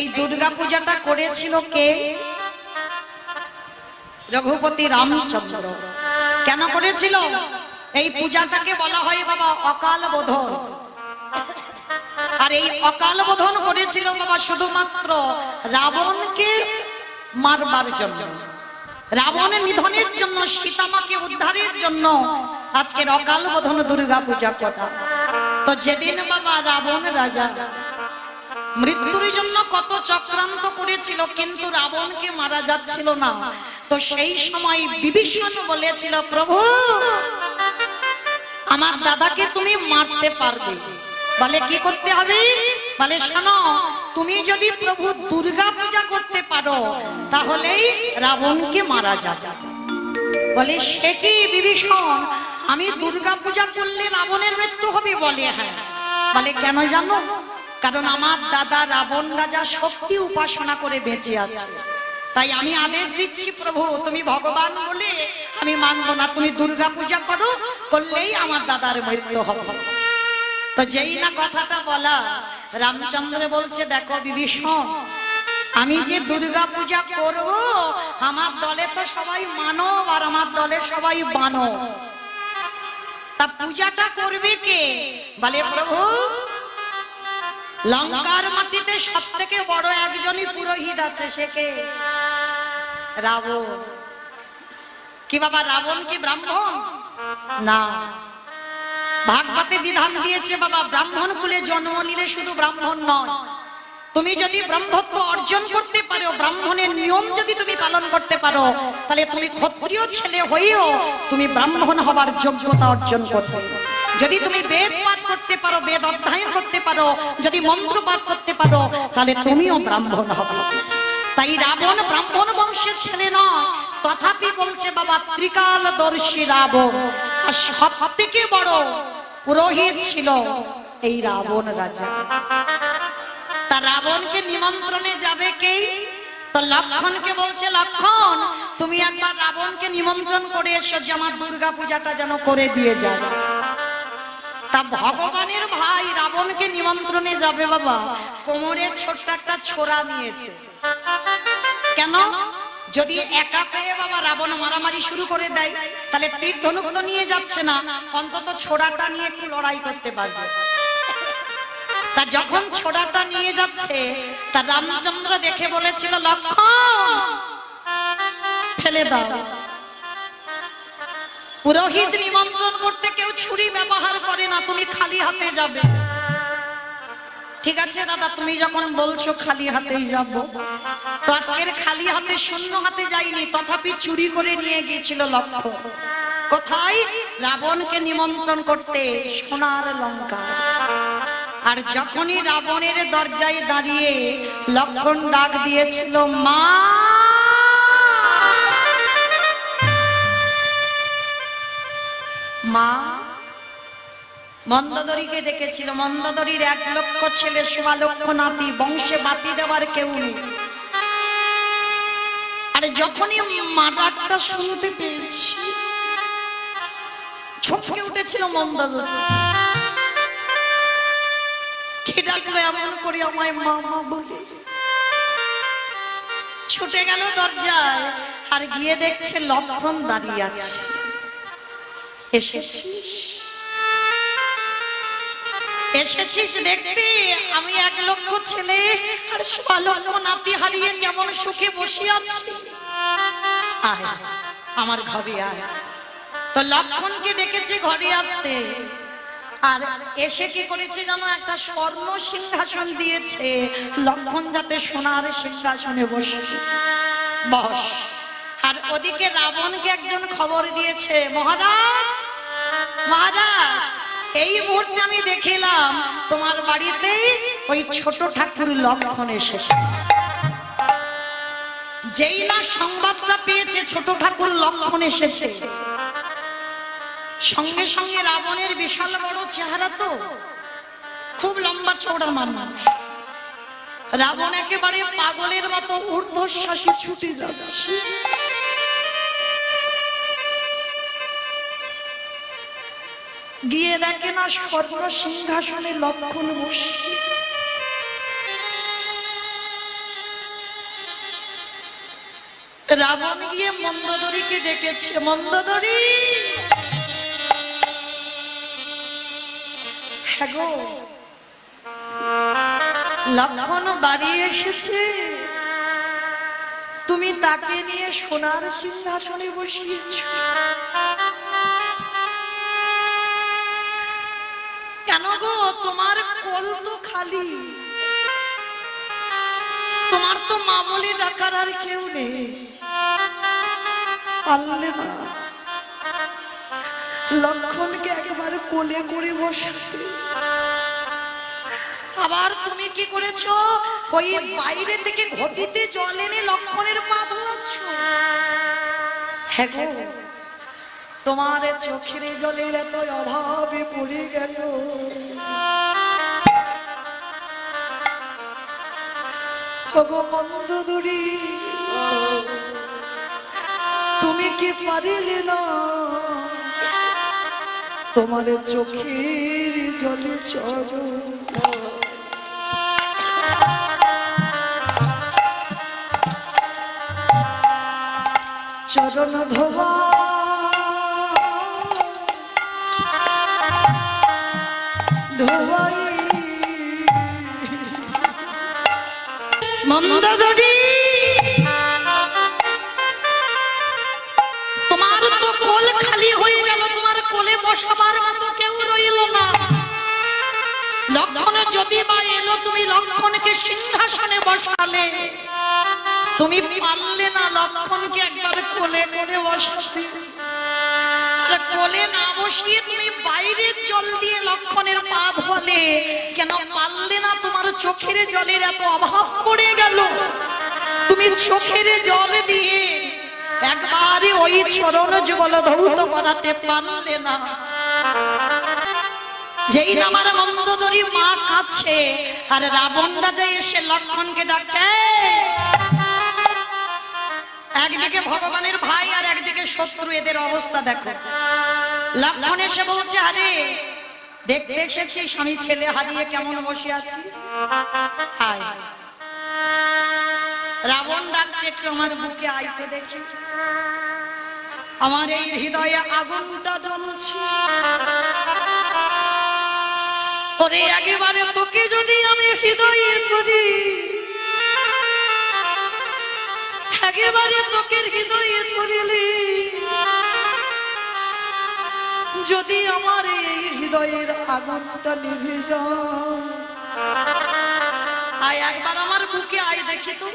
এই দুর্গা পূজাটা করেছিল কে? রঘুপতি রামচন্দ্র। কেন করেছিল? এই পূজাটাকে বলা হয় বাবা অকাল বোধন। আর এই অকাল বোধন করেছিল বাবা শুধুমাত্র রাবণকে মারবার জন্য। রাবণের নিধনের জন্য, সীতামাকে উদ্ধারের জন্য আজকের অকাল বোধন দুর্গা পূজা করা। তো যেদিন বাবা রাবণ রাজা মৃত্যুর জন্য কত চক্রান্ত করেছিল, কিন্তু রাবণকে মারা যাচ্ছিল না। তো সেই সময় বিভীষণ বলেছিল, প্রভু, আমার দাদাকে তুমি মারতে পারবে। বলে, কি করতে হবে? বলে, শোনো, তুমি যদি প্রভু দুর্গা পূজা করতে পারো, তাহলেই রাবণকে মারা যাবে। বলে, সে কি বিভীষণ? আমি দুর্গা পূজা করলে রাবণের মৃত্যু হবে বলে? হ্যাঁ বলে, কেন জানো? কারণ আমার দাদা রাবণ রাজা শক্তি উপাসনা করে বেঁচে আছে। তাই আমি আদেশ দিচ্ছি, প্রভু, তুমি ভগবান বলে আমি মানবো না। তুমি দুর্গা পূজা করো, করলেই আমার দাদার মৃত্যু হবে। তো যেই না কথাটা বলা, রামচন্দ্র বলছে, দেখো বিভীষণ, আমি যে দুর্গা পূজা করব, আমার দলে তো সবাই মানব আর আমার দলে সবাই বানব। তা পূজাটা করবে কে? বলে, প্রভু লঙ্কার মাটিতে সব থেকে বড় একজনই পুরোহিত আছে, সে কে? রাবণ। কি বাবা, রাবণ কি ব্রাহ্মণ? না। ভাগবতে বিধান দিয়েছে বাবা, ব্রাহ্মণ কুলে জন্ম নিলে শুধু ব্রাহ্মণ নয়। তুমি যদি ব্রহ্মত্ব অর্জন করতে পারো, ব্রাহ্মণের নিয়ম যদি তুমি পালন করতে পারো, তাহলে তুমি ক্ষত্রিয় ছেলে হয়েও তুমি ব্রাহ্মণ হবার যোগ্যতা অর্জন করবে। যদি তুমি বেদ পাঠ করতে পারো, বেদ অধ্যয়ন করতে পারো, যদি মন্ত্র পাঠ করতে পারো, তাহলে তুমিও ব্রাহ্মণ হবে তাই রাবণ ব্রাহ্মণ বংশের ছেলে নয়, তথাপি বলছে বাবা, ত্রিকালদর্শী রাবণ, আর সব থেকে বড় পুরোহিত ছিল এই রাবণ রাজা। তা রাবণকে নিমন্ত্রণে যাবে কে? তো লক্ষণকে বলছে, লক্ষণ, তুমি একবার রাবণকে নিমন্ত্রণ করে এসো যে আমার দুর্গা পূজাটা যেন করে দিয়ে যায়। তা ভগবানের ভাই রাবণকে নিমন্ত্রণে যাবে বাবা। কোমরে ছোট্ট একটা ছোড়া নিয়েছে। কেন? যদি একা পেয়ে বাবা রাবণ মারামারি শুরু করে দেয়, তাহলে তীর ধনুক তো নিয়ে যাচ্ছে না। অন্তত ছোড়াটা নিয়ে একটু লড়াই করতে পারবে। তা যখন ছোড়াটা নিয়ে যাচ্ছে, তা রামচন্দ্র দেখে বলেছিল, লক্ষণ, ফেলে দাও। পুরোহিত নিমন্ত্রণ করতে কেউ ছুরি ব্যবহার করে না, তুমি খালি হাতে যাবে। ঠিক আছে দাদা, তুমি যখন বলছো খালি হাতেই যাব, তো আজকের খালি হাতে, শূন্য হাতে যাইনি, তথাপি চুরি করে নিয়ে গিয়েছিল লক্ষ্য। কোথায়? রাবণকে নিমন্ত্রণ করতে, সোনার লঙ্কা। আর যখনই রাবণের দরজায় দাঁড়িয়ে লক্ষণ ডাক দিয়েছিল, মা! মা, মন্দদরীকে ডেকেছিল। মন্দদরীর এক লক্ষ ছেলে, সোয়া লক্ষ নাতি, বংশে বাতি দেওয়ার কেউ নেই। আরে যখনই মা ডাকটা শুনতে পেয়েছি ছটকে উঠেছিল মন্দদরী। এমন করে আমায় মামা বলে, ছুটে গেল দরজায়, আর গিয়ে দেখছে লক্ষণ দাঁড়িয়ে আছে। এসেছিস? এসেছিস দেখতে? আমি এক লক্ষ ছেলে, আর সোয়া লক্ষ নাতি হারিয়ে কেমন সুখে বসে আছি। আয়, আমার ঘরে আয়। তো লক্ষণকে ডেকেছে ঘরে আসতে। আর এসে কি করেছে জানো? একটা স্বর্ণ সিংহাসন দিয়েছে। লক্ষণ যাতে সোনার সিংহাসনে বসে। বস। আর ওদিকে রাবণকে একজন খবর দিয়েছে, মহারাজ মহারাজ, এই মুহূর্তে আমি দেখিলাম তোমার বাড়িতে ওই ছোট ঠাকুর লক্ষণ এসেছে। যেই না সংবাদটা পেয়েছে, ছোট ঠাকুর লক্ষণ এসেছে। সঙ্গে সঙ্গে রাবণের বিশাল বড় চেহারা তো, খুব লম্বা চৌড়া মানুষ। রাবণ একেবারে পাগলের মতো ঊর্ধ্বশ্বাসে ছুটি যাচ্ছে। গিয়ে দেখে না স্বর্ণ সিংহাসনে লক্ষণ বসে। রাবণ গিয়ে মন্দদরীকে ডেকেছে, মন্দদরী! হ্যাঁ লক্ষণ বাড়ি এসেছে। তুমি তাকে নিয়ে সোনার সিংহাসনে বসিয়েছ। কেন গো, তোমার কোল তো খালি। তোমার তো মামলি ডাকার আর কেউ নেই। লক্ষণকে একেবারে কোলে করে বসাতে। আবার তুমি কি করেছ? ওই বাইরে থেকে ঘটিতে জল এনে লক্ষণের পা ধোয়াচ্ছ হ্যাঁ তোমার চোখের জলের এত অভাবে পড়ে গেল। মন্দ দূরি, তুমি কি পারিলে না? তোমার চোখের জলে চড়ো চরণ ধোবা ধোয়াই। মন্দদরি তোমার তো কোল খালি হয়ে গেল, তোমার কোলে বসাবার মতো কেউ রইল না। লক্ষণ যদি বা এলো, তুমি লক্ষণকে সিংহাসনে বসালে। তুমি পারলে না লক্ষণকে একবার কোলে করে বসাতে। কোলে না বসিয়ে তুমি বাইরের জল দিয়ে লক্ষণের পা ধোয়ালে। কেন পারলে না তোমার চোখের জলের এত অভাব পড়ে গেল? তুমি চোখের জল দিয়ে একবারে ওই চরণ যুগল ধৌত করাতে পারলে না। যেই আমার মন্দদরি মা কাছে আর রাবণ রাজা এসে লক্ষণকে ডাকছে একদিকে ভগবানের ভাই আর একদিকে শত্রু, এদের অবস্থা দেখো। লক্ষণ এসে বলছে, আরে, দেখতে এসেছি স্বামী ছেলে, হারিয়ে কেমন বসে আছি হায়। রাবণ ডাকছে, একটু আমার বুকে আইতে দেখি। আমার এই হৃদয়ে আগুনটা জ্বলছে। ওরে, একেবারে তোকে যদি আমি হৃদয়ে ধরি একেবারে তোকে হৃদয়ে ধরিলি যদি আমার এই হৃদয়ের আগুনটা নিভে যায়। একবার আমার বুকে আয় দেখি তো।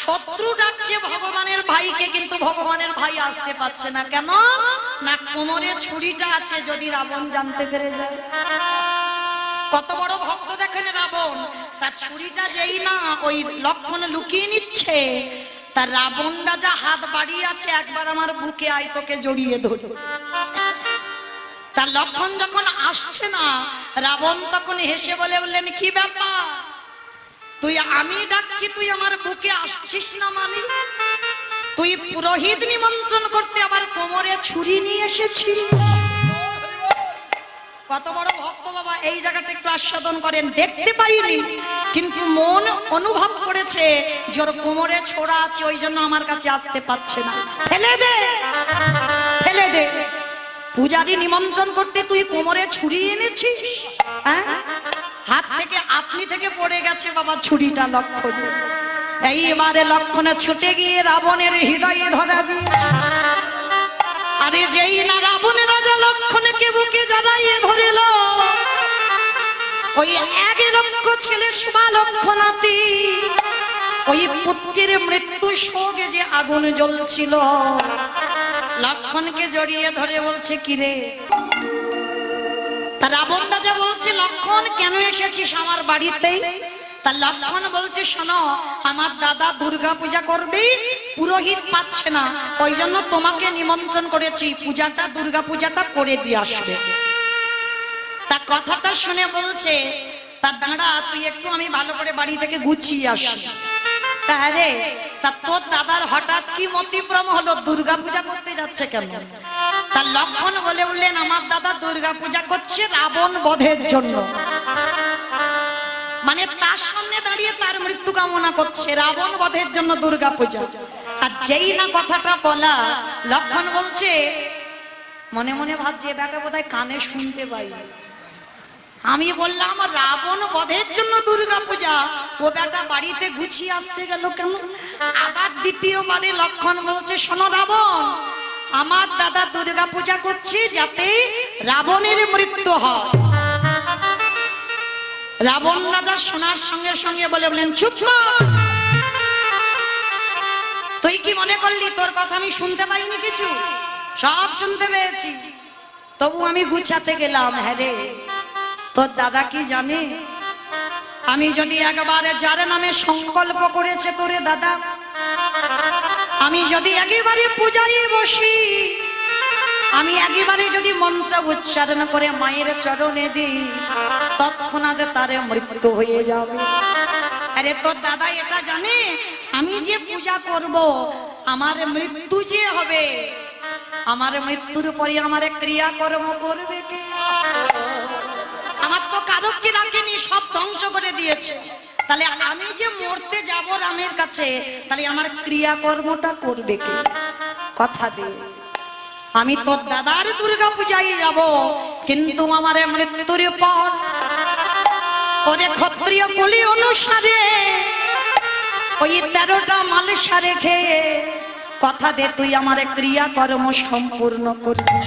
শত্রু ডাকছে ভগবানের ভাইকে, কিন্তু ভগবানের ভাই আসতে পারছে না। কেন? না কোমরে ছুরিটা আছে, যদি রাবণ জানতে পেরে যায়। কত বড় ভক্ত দেখেন রাবণ। তার ছুরিটা যেই না, ওই লক্ষণ লুকিয়ে নিচ্ছে। তার রাবণ রাজা হাত বাড়িয়ে আছে একবার আমার বুকে আয় তোকে জড়িয়ে ধরি তার লক্ষণ যখন আসছে না, রাবণ তখন হেসে বলে বললেন কি ব্যাপার? তুই আমি ডাকছি, তুই আমার বুকে আসছিস না মানে? তুই পুরোহিত নিমন্ত্রণ করতে আবার কোমরে ছুরি নিয়ে এসেছিস? কত বড় ভক্ত বাবা, এই জায়গাটা একটু আস্বাদন করেন। দেখতে পাইনি কিন্তু মন অনুভব করেছে যে ওর কোমরে ছোড়া আছে, ওই জন্য আমার কাছে আসতে পারছে না। ফেলে দে ফেলে দে। পূজারি নিমন্ত্রণ করতে তুই কোমরে ছুরি এনেছিস? হ্যাঁ? হাত থেকে আপনি থেকে পড়ে গেছে বাবা ছুরিটা লক্ষণ। এইবারে লক্ষণে ছুটে গিয়ে রাবণের হৃদয়ে ধরা দিয়েছে। আরে যেই না রাবণ রাজা লক্ষণকে বুকে জ্বালাইয়ে ধরিল? ওই এক লক্ষ ছেলে সুমা লক্ষণাতি ওই পুত্রের মৃত্যু শোকে যে আগুন জ্বলছিল। লক্ষণকে জড়িয়ে ধরে বলছে কিরে তা রাবণ রাজা বলছে, লক্ষণ, কেন এসেছিস আমার বাড়িতে? তা লক্ষণ বলছে, শোনো, আমার দাদা দুর্গা পূজা করবে, পুরোহিত পাচ্ছে না। ওই জন্য তোমাকে নিমন্ত্রণ করেছি, পূজাটা, দুর্গা পূজাটা করে দিয়ে আসবে। তা কথাটা শুনে বলছে, তা দাঁড়া, তুই একটু আমি ভালো করে বাড়ি থেকে গুছিয়ে আসি। তা রে তা তোর দাদার হঠাৎ কি মতিভ্রম হলো? দুর্গা পূজা করতে যাচ্ছে কেন? তার লক্ষণ বলে উঠলেন, আমার দাদা দুর্গা পূজা করছে রাবণ বধের জন্য। মানে তার সামনে দাঁড়িয়ে তার মৃত্যু কামনা করছে। রাবণ বধের জন্য দুর্গা পূজা। আর যেই না কথাটা বলা, লক্ষণ বলছে, মনে মনে ভাবছে, এ বেটা বোধহয় কানে শুনতে পাই। আমি বললাম, রাবণ বধের জন্য দুর্গা পূজা। ও বেটা বাড়িতে গুছিয়ে আসতে গেল কেন? আবার দ্বিতীয়বারে লক্ষণ বলছে, শোনো রাবণ, আমার দাদা দুর্গা পূজা করছে যাতে রাবণের মৃত্যু হয়। রাবণ রাজা শোনার সঙ্গে সঙ্গে বলে বলেন চুপ। তুই কি মনে করলি তোর কথা আমি শুনতে পাইনি কিছু? সব শুনতে পেয়েছি। তবু আমি গুছাতে গেলাম হ্যাঁ রে। তোর দাদা কি জানে? আমি যদি একবারে যার নামে সংকল্প করেছে তোরে দাদা, আমি যদি একেবারে পূজায় বসি আমি একেবারে যদি মন্ত্র উচ্চারণ করে মায়ের চরণে দিই, তৎক্ষণাৎ তারে মৃত্যু হয়ে যাবে। আরে তোর দাদা এটা জানে? আমি যে পূজা করব, আমার মৃত্যু যে হবে? আমার মৃত্যুর পরে আমার ক্রিয়াকর্ম করবে কে? আমার তো কারককে রাখেনি সব ধ্বংস করে দিয়েছে। তাহলে আমি যে মরতে যাব রামের কাছে, তাহলে আমার ক্রিয়াকর্মটা করবে কে? কথা দে। আমি তোর দাদার দুর্গা পূজায় যাব, কিন্তু আমার মৃত্যুর পর ওরে ক্ষত্রিয় কুলি অনুসারে ওই তেরোটা মালসা রেখে কথা দে তুই আমার ক্রিয়াকর্ম সম্পূর্ণ করবি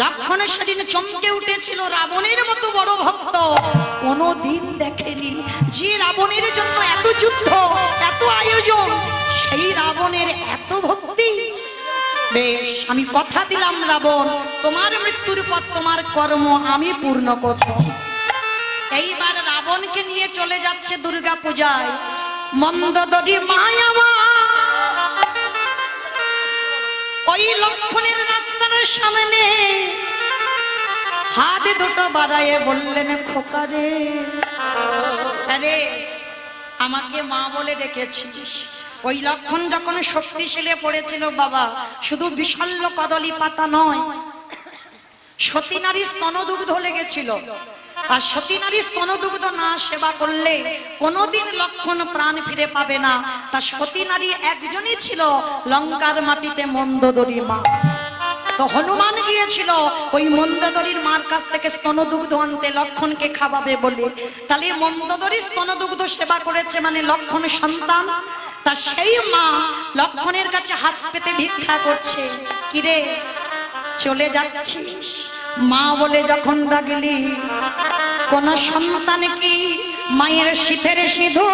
লক্ষণের সেদিন চমকে উঠেছিল রাবণের মতো বড় ভক্ত। কোনো দিন দেখেনি যে রাবণের জন্য এত যুদ্ধ, এত আয়োজন, সেই রাবণের এত ভক্তি। বেশ, আমি কথা দিলাম রাবণ। তোমার মৃত্যুর পর তোমার কর্ম আমি পূর্ণ করব। এইবার রাবণকে নিয়ে চলে যাচ্ছে দুর্গা পূজায়। মন্দদরি মায়ামা ওই লক্ষণের রাস্তার সামনে হাত দুটো বাড়ায়ে বললেন, খোকারে, আরে, আমাকে মা বলে ডেকেছিস। ওই লক্ষণ যখন শক্তিশালী পড়েছিল বাবা, শুধু বিশল্য কদলি পাতা নয় সতী নারী স্তনদুগ্ধ লেগেছিল। আর সতী নারী স্তনদুগ্ধ না সেবা করলে কোনোদিন লক্ষণ প্রাণ ফিরে পাবে না। তা সতী নারী একজনই ছিল লঙ্কার মাটিতে মন্দদরি মা। তো হনুমান গিয়েছিল, ওই মন্দদরির মার কাছ থেকে স্তনদুগ্ধ আনতে লক্ষণকে খাওয়াবে বলে। তাহলে মন্দদরি স্তনদুগ্ধ সেবা করেছে মানে লক্ষণ সন্তান? তা সেই মা লক্ষণের কাছে হাত পেতে ভিক্ষা করছে। কিরে, চলে যাচ্ছিস? মা বলে, যখন ডাকলি কোন সন্তান কি মায়ের শীতের সিধু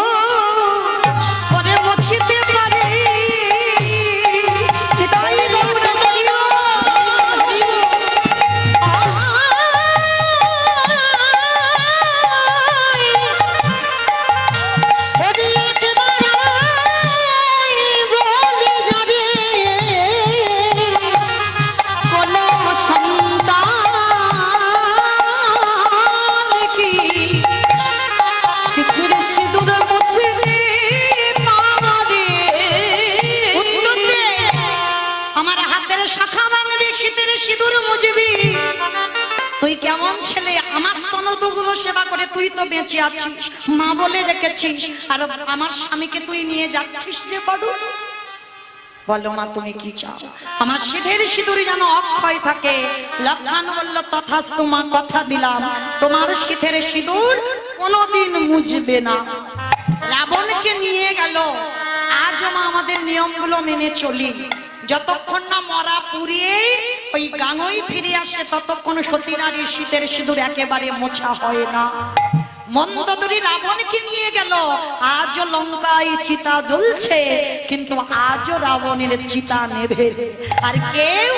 কেমন ছেলে? আমার স্তনদুগুলো সেবা করে তুই তো বেঁচে আছিস, মা বলে রেখেছিস। আর আমার স্বামীকে তুই নিয়ে যাচ্ছিস যে বলো মা, তুমি কি চাও? আমার সিধের যেন অক্ষয় থাকে। লক্ষণ বলল তথাস্তু মা কথা দিলাম, তোমার সিধের সিঁদুর কোনোদিন মুজবে না। রাবণকে নিয়ে গেল। আজও মা আমাদের নিয়মগুলো মেনে চলি। যতক্ষণ না মরা পুড়িয়ে ওই গাঙই ফিরে আসে ততক্ষণ সতী নারীর শীতের সিঁদুর একেবারে মোছা হয় না। মন্দদরি রাবণকে নিয়ে গেল। আজও লঙ্কায় চিতা জ্বলছে, কিন্তু আজও রাবণের চিতা নেভে। আর কেউ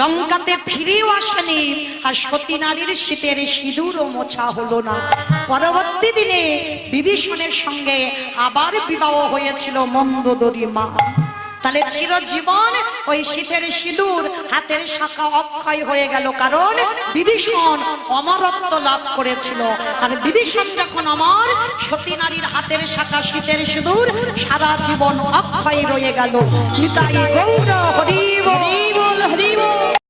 লঙ্কাতে ফিরেও আসেনি, আর সতী নারীর শীতের সিঁদুরও মোছা হলো না। পরবর্তী দিনে বিভীষণের সঙ্গে আবার বিবাহ হয়েছিল মন্দদরি মা। তাহলে চিরজীবন, ওই শীতের সিঁদুর হাতের শাখা অক্ষয় হয়ে গেল, কারণ বিভীষণ অমরত্ব লাভ করেছিল। আর বিভীষণ যখন অমর সতী নারীর হাতের শাখা শীতের সিঁদুর সারা জীবন অক্ষয় রয়ে গেল। নিতাই গৌর